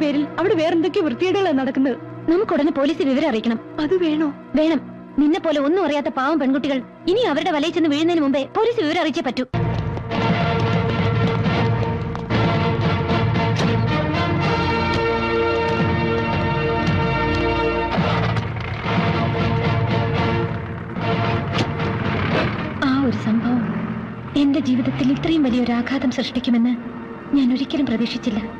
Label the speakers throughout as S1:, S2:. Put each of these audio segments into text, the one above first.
S1: വൃത്തികേടുകളാണ് നടക്കുന്നത്.
S2: നമുക്ക് ഉടനെ പോലീസ് വിവരം അറിയിക്കണം.
S1: അത് വേണോ?
S2: വേണം. നിന്നെ പോലെ ഒന്നും അറിയാത്ത പാവം പെൺകുട്ടികൾ ഇനി അവരുടെ വലയിൽ ചെന്ന് വീഴുന്നതിന് മുമ്പേ പോലീസ് വിവരം അറിയിച്ചേ പറ്റൂ. ആ ഒരു സംഭവം എന്റെ ജീവിതത്തിൽ ഇത്രയും വലിയൊരു ആഘാതം സൃഷ്ടിക്കുമെന്ന് ഞാൻ ഒരിക്കലും പ്രതീക്ഷിച്ചില്ല.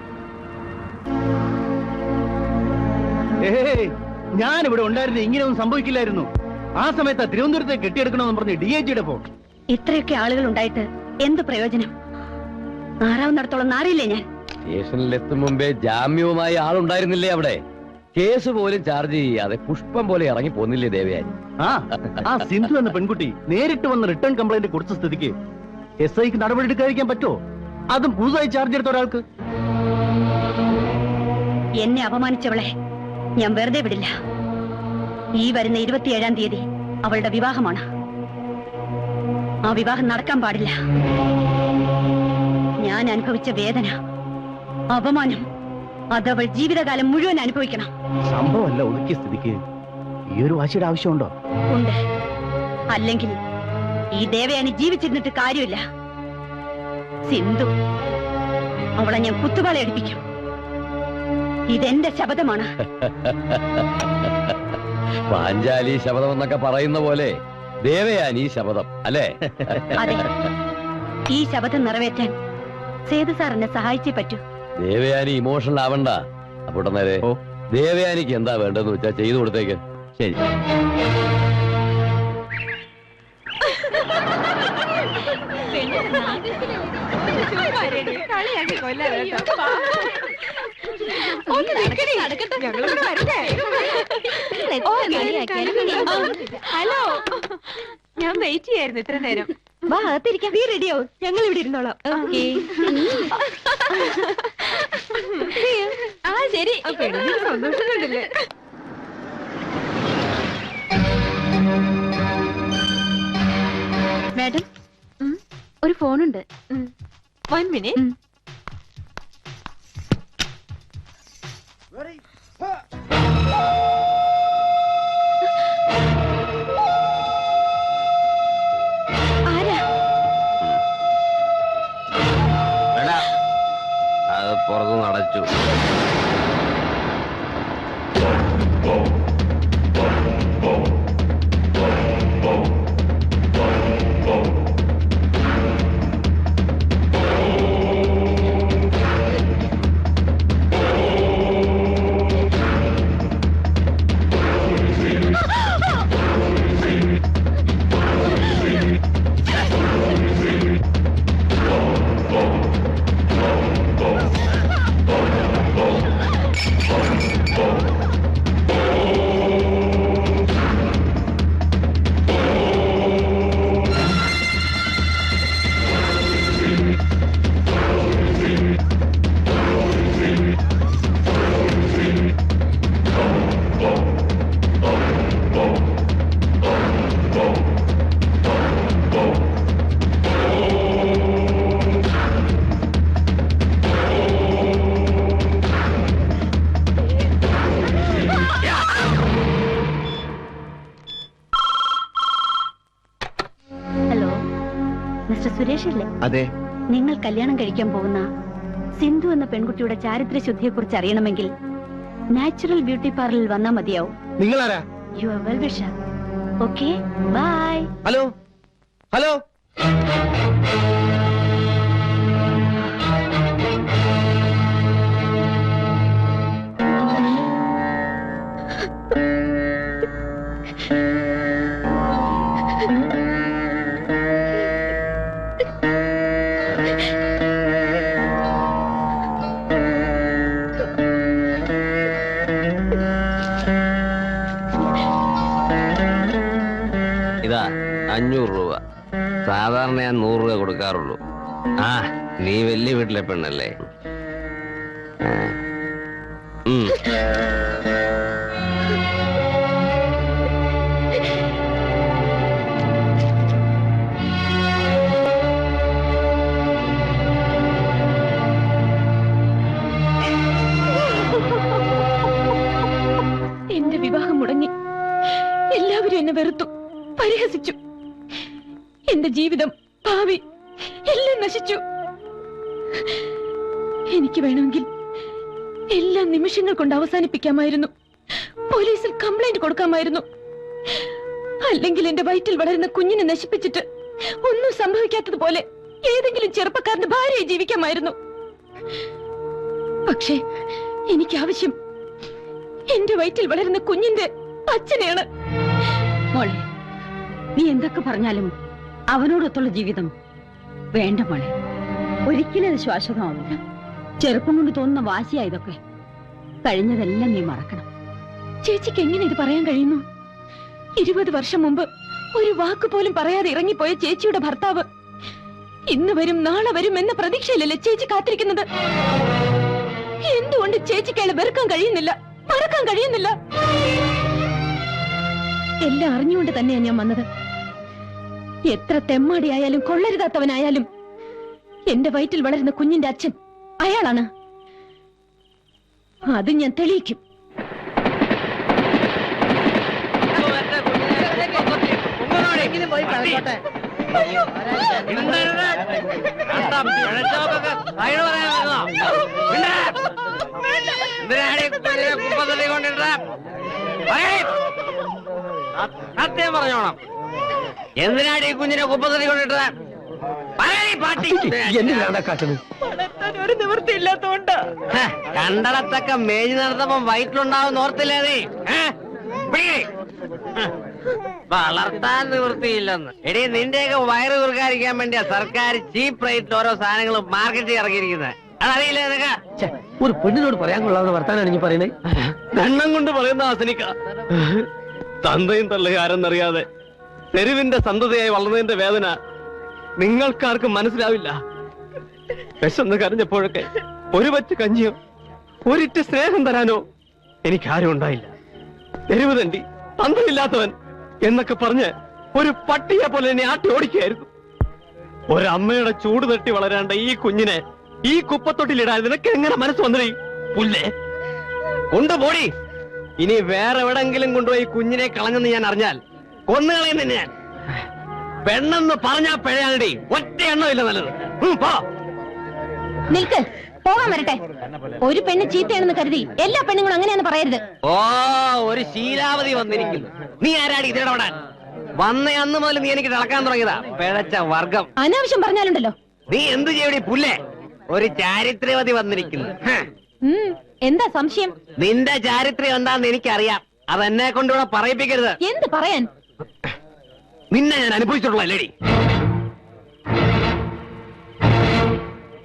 S3: ഞാൻ ഇവിടെ ഉണ്ടായിരുന്ന ഇങ്ങനെയൊന്നും സംഭവിക്കില്ലായിരുന്നു. ആ സമയത്ത് തിരുവനന്തപുരത്തെ കെട്ടിയെടുക്കണമെന്ന് പറഞ്ഞ് ഡി ഐ ജിയുടെ ഫോൺ
S2: ഇത്രയൊക്കെ ആളുകൾ ഉണ്ടായിട്ട് എന്ത് പ്രയോജനം? ആറാവുന്നിടത്തോളം നാറിയില്ലേ ഞാൻ?
S4: സ്റ്റേഷനിലെത്തും മുമ്പേ ജാമ്യവുമായി ആളുണ്ടായിരുന്നില്ലേ അവിടെ? കേസ് പോലും ചാർജ് ചെയ്യാതെ പുഷ്പം പോലെ ഇറങ്ങി പോന്നില്ലേ ദേവയാനി?
S3: ആ ആ സിന്ധു എന്ന പെൺകുട്ടി നേരിട്ട് വന്ന റിട്ടേൺ കംപ്ലൈന്റ് കൊടുത്ത സ്ഥിതിക്ക് എസ് ഐക്ക് നടപടി എടുക്കാതിരിക്കാൻ പറ്റുമോ? അതും പുതുതായി ചാർജ് എടുത്ത ഒരാൾക്ക്.
S2: എന്നെ അപമാനിച്ചവളെ. ഞാൻ വെറുതെ വിടില്ല. ഈ വരുന്ന ഇരുപത്തിയേഴാം തീയതി അവളുടെ വിവാഹമാണ്. ആ വിവാഹം നടക്കാൻ പാടില്ല. ഞാൻ അനുഭവിച്ച വേദന അപമാനം അതവൾ ജീവിതകാലം മുഴുവൻ അനുഭവിക്കണം.
S3: സംഭവമല്ല ഒതുക്കിയ സ്ഥിതിക്ക് ഈ ഒരു വാശിയുടെ ആവശ്യമുണ്ടോ?
S2: ഉണ്ട്. അല്ലെങ്കിൽ ഈ ദേവയാനി ജീവിച്ചിരുന്നിട്ട് കാര്യമില്ല. സിന്ധു അവളെ ഞാൻ കുത്തുപാള എടുപ്പിക്കും ഇതെന്റെ ശബ്ദമാണ്
S4: പാഞ്ചാലി ശബ്ദം എന്നൊക്കെ പറയുന്ന പോലെ ദേവയാനി ശബദം അല്ലേ?
S2: അതെ. ഈ ശബ്ദം നിറവേറ്റാൻ സേതു സാർ എന്നെ സഹായിച്ചേ പറ്റൂ.
S4: ദേവയാനി ഇമോഷണൽ ആവണ്ട. അപ്പോൾ നേരെ. ദേവയാനിക്ക് എന്താ വേണ്ടെന്ന് വെച്ചാ ചെയ്തു കൊടുത്തേക്ക്.
S3: ശരി.
S1: ഹലോ. ഞാൻ വെയിറ്റ് ചെയ്യായിരുന്നു ഇത്ര നേരം.
S2: വാ അകത്തിരിക്കാം.
S1: നീ റെഡിയോ ഞങ്ങൾ ഇവിടെ ഇരുന്നോളാം. ആ ശരി. സന്തോഷം കണ്ടില്ലേ
S2: മാഡം ഒരു ഫോണുണ്ട്.
S1: വൺ മിനിറ്റ്
S4: പുറത്തുനിന്ന് അടച്ചു.
S2: മിസ്റ്റർ സുരേഷ് അല്ലേ
S3: അതെ.
S2: നിങ്ങൾ കല്യാണം കഴിക്കാൻ പോകുന്ന സിന്ധു എന്ന പെൺകുട്ടിയുടെ ചാരിത്ര ശുദ്ധിയെ കുറിച്ച് അറിയണമെങ്കിൽ നാച്ചുറൽ ബ്യൂട്ടി പാർലറിൽ വന്നാൽ മതിയാവും.
S3: നിങ്ങൾ ആരാ
S2: you are well wisher okay bye
S3: hello. Hello.
S4: ഇതാ അഞ്ഞൂറ് രൂപ. സാധാരണ ഞാൻ നൂറ് രൂപ കൊടുക്കാറുള്ളൂ. ആ നീ വലിയ വീട്ടിലെ പെണ്ണല്ലേ? ഉം.
S5: എന്റെ ജീവിതം. ഭാവി എല്ലാം നശിച്ചു. എനിക്ക് വേണമെങ്കിൽ എല്ലാ നിമിഷങ്ങൾ കൊണ്ട് അവസാനിപ്പിക്കാമായിരുന്നു. പോലീസിൽ കംപ്ലൈന്റ് കൊടുക്കാമായിരുന്നു. അല്ലെങ്കിൽ എന്റെ വയറ്റിൽ വളരുന്ന കുഞ്ഞിനെ നശിപ്പിച്ചിട്ട് ഒന്നും സംഭവിക്കാത്തതുപോലെ ഏതെങ്കിലും ചെറുപ്പക്കാരന്റെ ഭാര്യയെ ജീവിക്കാമായിരുന്നു. പക്ഷേ എനിക്ക് ആവശ്യം എന്റെ വയറ്റിൽ വളരുന്ന കുഞ്ഞിന്റെ അച്ഛനെയാണ്.
S2: നീ എന്തൊക്കെ പറഞ്ഞാലും അവനോടൊത്തുള്ള ജീവിതം വേണ്ട മോളെ. ഒരിക്കലും അത് ശാശ്വതമാവില്ല ചെറുപ്പം കൊണ്ട് തോന്നുന്ന വാശിയാ ഇതൊക്കെ കഴിഞ്ഞതെല്ലാം നീ മറക്കണം.
S5: ചേച്ചിക്ക് എങ്ങനെ ഇത് പറയാൻ കഴിയുന്നു? ഇരുപത് വർഷം മുമ്പ് ഒരു വാക്ക് പോലും പറയാതെ ഇറങ്ങിപ്പോയ ചേച്ചിയുടെ ഭർത്താവ് ഇന്ന് വരും നാളെ വരും എന്ന പ്രതീക്ഷയിലല്ലേ ചേച്ചി കാത്തിരിക്കുന്നത്? എന്തുകൊണ്ട് ചേച്ചിക്ക് അയാളെ വെറുക്കാൻ കഴിയുന്നില്ല? മറക്കാൻ കഴിയുന്നില്ല? എല്ലാം അറിഞ്ഞുകൊണ്ട് തന്നെയാണ് ഞാൻ വന്നത്. എത്ര തെമ്മാടിയായാലും കൊള്ളരുതാത്തവനായാലും എന്റെ വയറ്റിൽ വളരുന്ന കുഞ്ഞിന്റെ അച്ഛൻ അയാളാണ്. അത് ഞാൻ തെളിയിക്കും.
S6: സത്യം പറഞ്ഞോണം. എന്തിനാടി ഈ കുഞ്ഞിനെ കുപ്പത്തടി കൊണ്ടിട്ടത്?
S3: എന്തിനാണ്
S5: ഒരു നിവൃത്തി ഇല്ലാത്തോണ്ടാ.
S6: ഹ, കണ്ടടത്തൊക്കെ മേഞ്ഞു നടത്തപ്പം വയറ്റിലുണ്ടാവും ഓർത്തില്ലേ? വളർത്താൻ നിവൃത്തിയില്ലെന്ന്. എടി നിന്റെയൊക്കെ വയറ് കുറുക്കാതിരിക്കാൻ വേണ്ടിയാ സർക്കാർ ചീപ്പ് റേറ്റിൽ ഓരോ സാധനങ്ങളും മാർക്കറ്റിൽ ഇറക്കിയിരിക്കുന്നത്. അതറിയില്ലേ നിനക്ക്?
S3: ഒരു പെണ്ണിനോട് പറയാൻ കൊള്ളാവുന്ന വർത്താനാണ് നീ പറയുന്നത്
S7: കണ്ണം കൊണ്ട് പറയുന്ന ആസനിക്ക. തന്തയും തള്ളയും ആരെന്നറിയാതെ തെരുവിന്റെ സന്തതയായി വളർന്നതിന്റെ വേദന നിങ്ങൾക്കാർക്കും മനസ്സിലാവില്ല. വിശന്ന് കരഞ്ഞപ്പോഴൊക്കെ ഒരു പറ്റ് കഞ്ഞിയോ ഒരിറ്റ് സ്നേഹം തരാനോ എനിക്കാരും ഉണ്ടായില്ല. തെരുവ് തണ്ടി തന്തയില്ലാത്തവൻ എന്നൊക്കെ പറഞ്ഞ് ഒരു പട്ടിയെ പോലെ എന്നെ ആട്ടി ഓടിക്കുകയായിരുന്നു. ഒരമ്മയുടെ ചൂട് തട്ടി വളരാണ്ട ഈ കുഞ്ഞിനെ ഈ കുപ്പത്തൊട്ടിലിടാൻ നിനക്ക് എങ്ങനെ മനസ്സ് വന്നേ പുല്ലേ? കൊണ്ടുപോടി. ഇനി വേറെ എവിടെങ്കിലും കൊണ്ടുപോയി കുഞ്ഞിനെ കളഞ്ഞെന്ന് ഞാൻ അറിഞ്ഞാൽ കൊന്നുകളയുന്ന ഞാൻ. പെണ്ണെന്ന് പറഞ്ഞാ പിഴയാണടി ഒറ്റ എണ്ണമില്ല നല്ലത്. ഉം, പോ.
S5: നിൽക്ക്. പോകാൻ വരട്ടെ. ഒരു പെണ്ണ് ചീത്തയാണെന്ന് കരുതി എല്ലാ പെണ്ണുങ്ങളും അങ്ങനെയാന്ന് പറയരുത്.
S6: ഓ ഒരു ശീലാവതി വന്നിരിക്കുന്നു. നീ ആരാടി ഇതിടപെടാൻ വന്ന അന്ന് മുതൽ നീ എനിക്ക് തിളക്കാൻ തുടങ്ങിയതാ. പിഴച്ച വർഗം.
S5: അനാവശ്യം പറഞ്ഞാലുണ്ടല്ലോ.
S6: നീ എന്തു ചെയ്യടി പുല്ലേ? ഒരു ചാരിത്രവതി വന്നിരിക്കുന്നു. ഹ.
S5: ഉം, എന്താ സംശയം?
S6: നിന്റെ ചാരിത്രം എന്താന്ന് എനിക്കറിയാം. അതെന്നെ കൊണ്ടിവിടെ പറയിപ്പിക്കരുത്.
S5: എന്ത് പറയാൻ?
S6: നിന്നെ ഞാൻ അനുഭവിച്ചിട്ടുള്ള ലേഡി.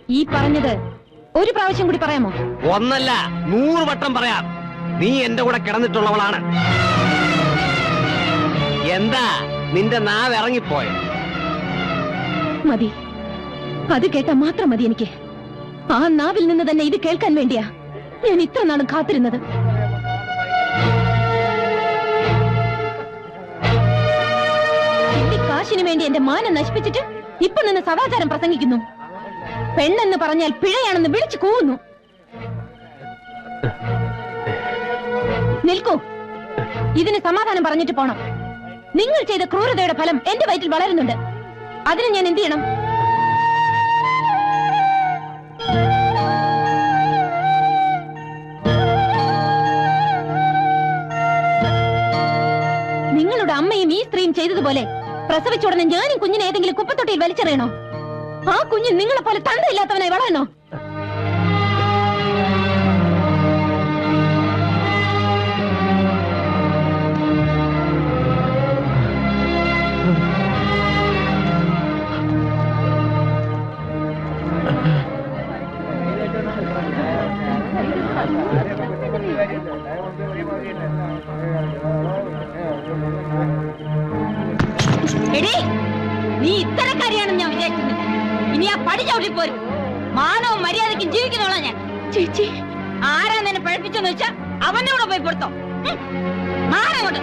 S5: ഈ പറഞ്ഞത് ഒരു പ്രാവശ്യം കൂടി പറയാമോ?
S6: ഒന്നല്ല നൂറ് വട്ടം പറയാം. നീ എന്റെ കൂടെ കിടന്നിട്ടുള്ളവളാണ്. എന്താ നിന്റെ നാവ് ഇറങ്ങിപ്പോയ?
S5: മതി. അത് കേട്ട മാത്രം മതി എനിക്ക്. ആ നാവിൽ നിന്ന് തന്നെ ഇത് കേൾക്കാൻ വേണ്ടിയാ ഞാൻ ഇത്ര നാളും കാത്തിരുന്നത്. കാശിനു വേണ്ടി എന്റെ മാനം നശിപ്പിച്ചിട്ട് ഇപ്പൊ നിന്ന് സദാചാരം പ്രസംഗിക്കുന്നു. പെണ്ണെന്ന് പറഞ്ഞാൽ പിഴയാണെന്ന് വിളിച്ചു കൂവുന്നു. നിൽക്കൂ. ഇതിന് സമാധാനം പറഞ്ഞിട്ട് പോണം. നിങ്ങൾ ചെയ്ത ക്രൂരതയുടെ ഫലം എന്റെ വയറ്റിൽ വളരുന്നുണ്ട്. അതിന് ഞാൻ എന്ത് ചെയ്യണം? നിങ്ങളുടെ അമ്മയും ഈ സ്ത്രീയും ചെയ്തതുപോലെ പ്രസവിച്ച ഉടനെ ഞാനും കുഞ്ഞിനെ ഏതെങ്കിലും കുപ്പത്തൊട്ടിയിൽ വലിച്ചെറിയണോ? ആ കുഞ്ഞ് നിങ്ങളെ പോലെ തണ്ടയില്ലാത്തവനായി വളരണോ? എടീ, നീ ഇത്തരക്കാരിയാണെന്ന് ഞാൻ വിചാരിക്കുന്നില്ല ഇനി ആ പടി ചവിട്ടി പോരും. മാനവും മര്യാദയ്ക്കും ജീവിക്കുന്നോളാം ഞാൻ. ചേച്ചി. ആരാ നിന്നെ പഴപ്പിച്ചെന്ന് വെച്ചാ അവന്റെ കൂടെ പോയി പൊടുത്തോ മാറങ്ങോട്ട്